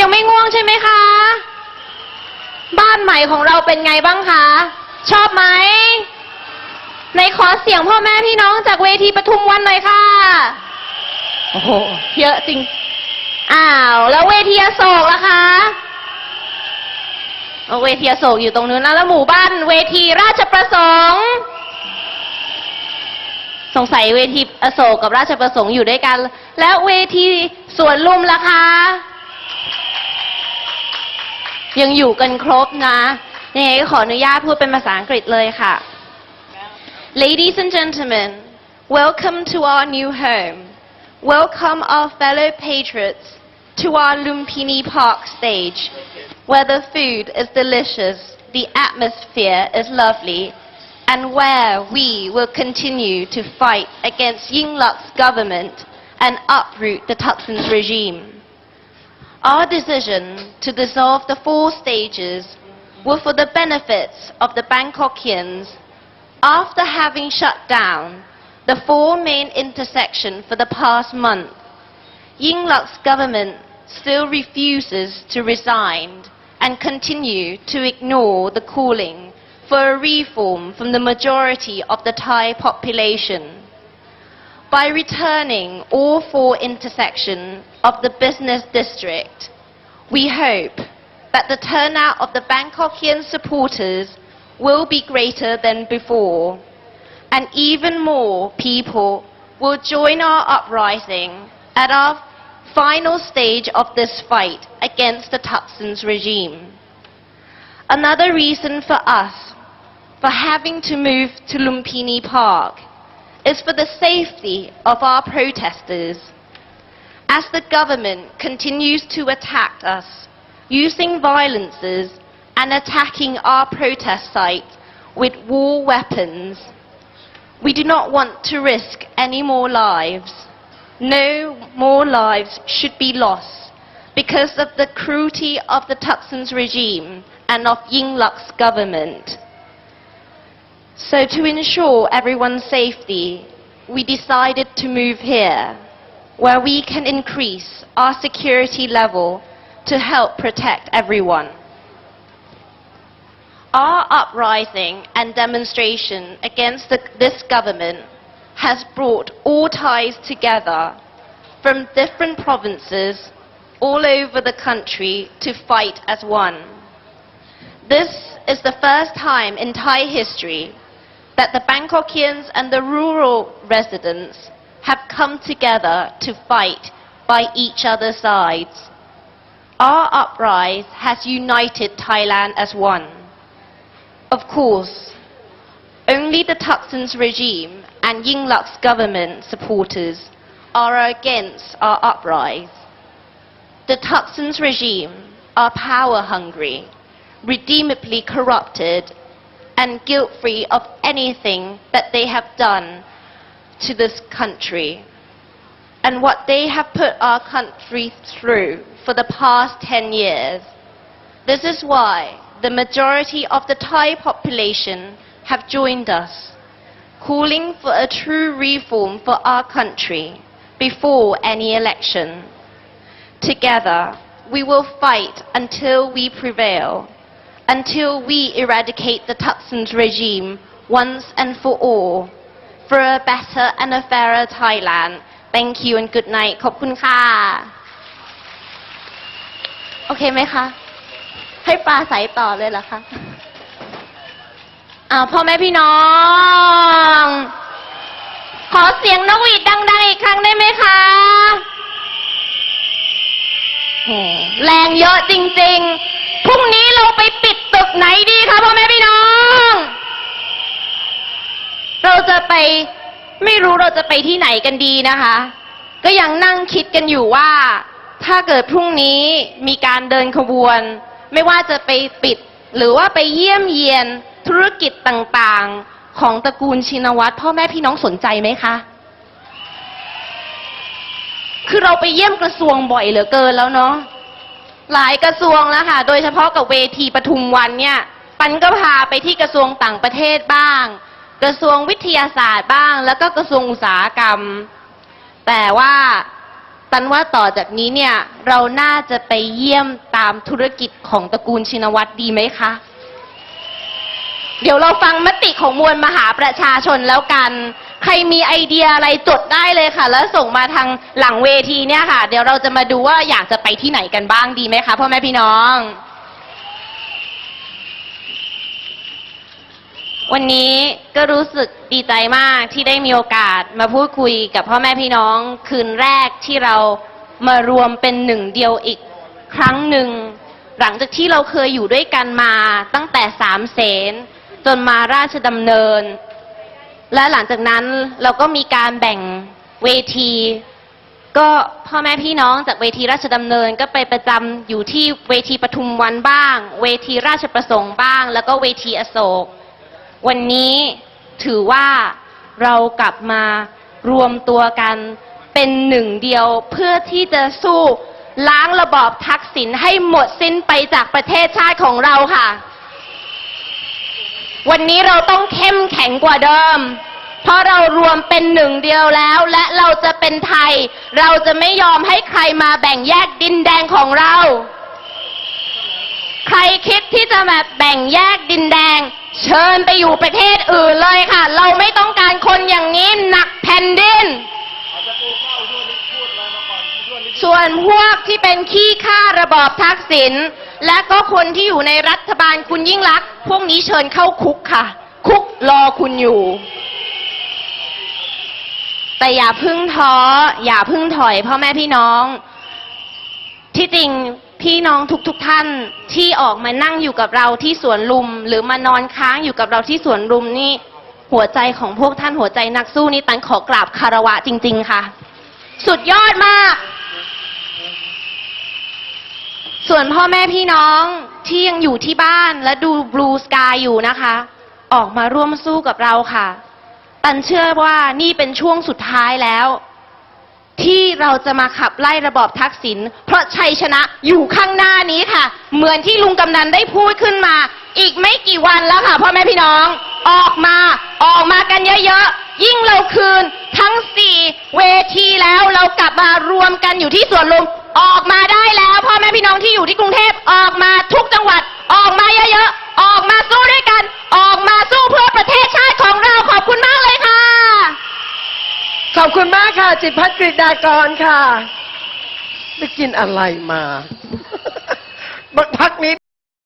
ยังไม่ง่วงใช่ไหมคะ บ้านใหม่ของเราเป็นไงบ้างคะ ชอบไหมในขอเสียงพ่อแม่พี่น้องจากเวทีปทุมวันหน่อยค่ะ โอ้โห เยอะจริง อ้าว แล้วเวทีอโศกล่ะคะเอาเวทีอโศกอยู่ตรงนู้นนะแล้วหมู่บ้านเวทีราชประสงค์ สงสัยเวทีอโศกกับราชประสงค์อยู่ด้วยกัน แล้วเวทีสวนลุมล่ะคะ ยังอยู่กันครบนะยังไงก็ขออนุญาตพูดเป็นภาษาอังกฤษเลยค่ะ Ladies and gentlemen, welcome to our new home. Welcome our fellow patriots to our Lumpini Park stage, where the food is delicious, the atmosphere is lovely, and where we will continue to fight against Yingluck's government and uproot the Tukson's regime. Our decision to dissolve the four stages were for the benefits of the Bangkokians after having shut down the four main intersections for the past month. Yingluck's government still refuses to resign and continue to ignore the calling for a reform from the majority of the Thai population by returning all four intersections of the business district. We hope that the turnout of the Bangkokian supporters will be greater than before, and even more people will join our uprising at our final stage of this fight against the Tukson's regime. Another reason for us for having to move to Lumpini Park is for the safety of our protesters. As the government continues to attack us using violences and attacking our protest sites with war weapons, we do not want to risk any more lives. No more lives should be lost because of the cruelty of the Tukson's regime and of Yingluck's government. So to ensure everyone's safety, we decided to move here, where we can increase our security level to help protect everyone. Our uprising and demonstration against the, this government has brought all ties together from different provinces all over the country to fight as one. This is the first time in Thai history that the Bangkokians and the rural residents have come together to fight by each other's sides. Our uprise has united Thailand as one. Of course, only the Tukson's regime and Yingluck's government supporters are against our uprise. The Tukson's regime are power hungry, redeemably corrupted, and guilt free of anything that they have done to this country and what they have put our country through for the past 10 years. This is why the majority of the Thai population have joined us, calling for a true reform for our country before any election. Together, we will fight until we prevail, until we eradicate the Tukson's regime once and for all, for a better and a fairer Thailand. Thank you and good night. ขอบคุณค่ะ โอเคไหมคะ ให้ปลาใสต่อเลยเหรอคะอ้าวพ่อแม่พี่น้อง ขอเสียงนกหวีดดังๆอีกครั้งได้ไหมคะ แรงเยอะจริง ๆ พรุ่งนี้เราไปปิดตึกไหนดีคะพ่อแม่พี่น้อง เราจะไปไม่รู้เราจะไปที่ไหนกันดีนะคะ ก็ยังนั่งคิดกันอยู่ว่า ถ้าเกิดพรุ่งนี้มีการเดินขบวน ไม่ว่าจะไปปิด หรือว่าไปเยี่ยมเยียนธุรกิจต่างๆ ของตระกูลชินวัตรพ่อแม่พี่น้องสนใจไหมคะ คือเราไปเยี่ยมกระทรวงบ่อยเหลือเกินแล้วเนาะ หลายกระทรวงแล้วค่ะ โดยเฉพาะกับเวทีปทุมวันเนี่ย ปันก็พาไปที่กระทรวงต่างประเทศบ้าง กระทรวงวิทยาศาสตร์บ้าง แล้วก็กระทรวงอุตสาหกรรม แต่ว่าตันว่าต่อจากนี้เนี่ยเราน่าจะไปเยี่ยมตามธุรกิจของตระกูลชินวัตรดีไหมคะ เดี๋ยวเราฟังมติของมวลมหาประชาชนแล้วกัน ใครมีไอเดียอะไรจดได้เลยค่ะ แล้วส่งมาทางหลังเวทีเนี่ยค่ะ เดี๋ยวเราจะมาดูว่าอยากจะไปที่ไหนกันบ้างดีไหมคะพ่อแม่พี่น้อง วันนี้ก็รู้สึกดีใจมากที่ได้มีโอกาสมาพูดคุยกับพ่อแม่พี่น้องคืนแรกที่เรามารวมเป็นหนึ่งเดียวอีกครั้งหนึ่ง หลังจากที่เราเคยอยู่ด้วยกันมาตั้งแต่สามเสนจนมาราชดำเนิน และหลังจากนั้นเราก็มีการแบ่งเวที ก็พ่อแม่พี่น้องจากเวทีราชดำเนินก็ไปประจำอยู่ที่เวทีปทุมวันบ้าง เวทีราชประสงค์บ้าง แล้วก็เวทีอโศก วันนี้ถือว่าเรากลับมารวมตัวกันเป็นหนึ่งเดียวเพื่อที่จะสู้ล้างระบอบทักษิณให้หมดสิ้นไปจากประเทศชาติของเราค่ะ วันนี้เราต้องเข้มแข็งกว่าเดิม เพราะเรารวมเป็นหนึ่งเดียวแล้ว และเราจะเป็นไทย เราจะไม่ยอมให้ใครมาแบ่งแยกดินแดงของเรา ใครคิดที่จะมาแบ่งแยกดินแดง เชิญไปอยู่ประเทศอื่นเลยค่ะ เราไม่ต้องการคนอย่างนี้หนักแผ่นดิน ส่วนพวกที่เป็นขี้ข้าระบอบทักษิณและก็คนที่อยู่ในรัฐบาลคุณยิ่งรักษณ์พวกนี้เชิญเข้าคุกค่ะ คุกรอคุณอยู่ แต่อย่าพึ่งท้ออย่าพึ่งถอยพ่อแม่พี่น้อง ที่จริงพี่น้องทุกๆทท่านที่ออกมานั่งอยู่กับเราที่สวนลุม หรือมานอนค้างอยู่กับเราที่สวนลุมนี่ หัวใจของพวกท่านหัวใจนักสู้นี่ตันขอกราบคารวะจริง ๆ ค่ะ สุดยอดมาก ส่วนพ่อแม่พี่น้องที่ยังอยู่ที่บ้านและดูบลูสกายอยู่นะคะ ออกมาร่วมสู้กับเราค่ะ ตันเชื่อว่านี่เป็นช่วงสุดท้ายแล้ว ที่เราจะมาขับไล่ระบอบทักษิณเพราะชัยชนะอยู่ข้างหน้านี้ค่ะ เหมือนที่ลุงกำนันได้พูดขึ้นมา อีกไม่กี่วันแล้วค่ะพ่อแม่พี่น้อง ออกมาออกมากันเยอะๆ ยิ่งเราคืนทั้งสี่เวทีแล้วเรากลับมารวมกันอยู่ที่สวนลุม ออกมาได้แล้วพ่อแม่พี่น้องที่อยู่ที่กรุงเทพออกมาทุกจังหวัด ออกมาเยอะๆ ออกมาสู้ด้วยกัน ออกมาสู้เพื่อประเทศชาติของเราขอบคุณมากเลยค่ะ ขอบคุณมากค่ะ จิตพัฒน์กฤษดากรค่ะ ไปกินอะไรมา บักพักนี้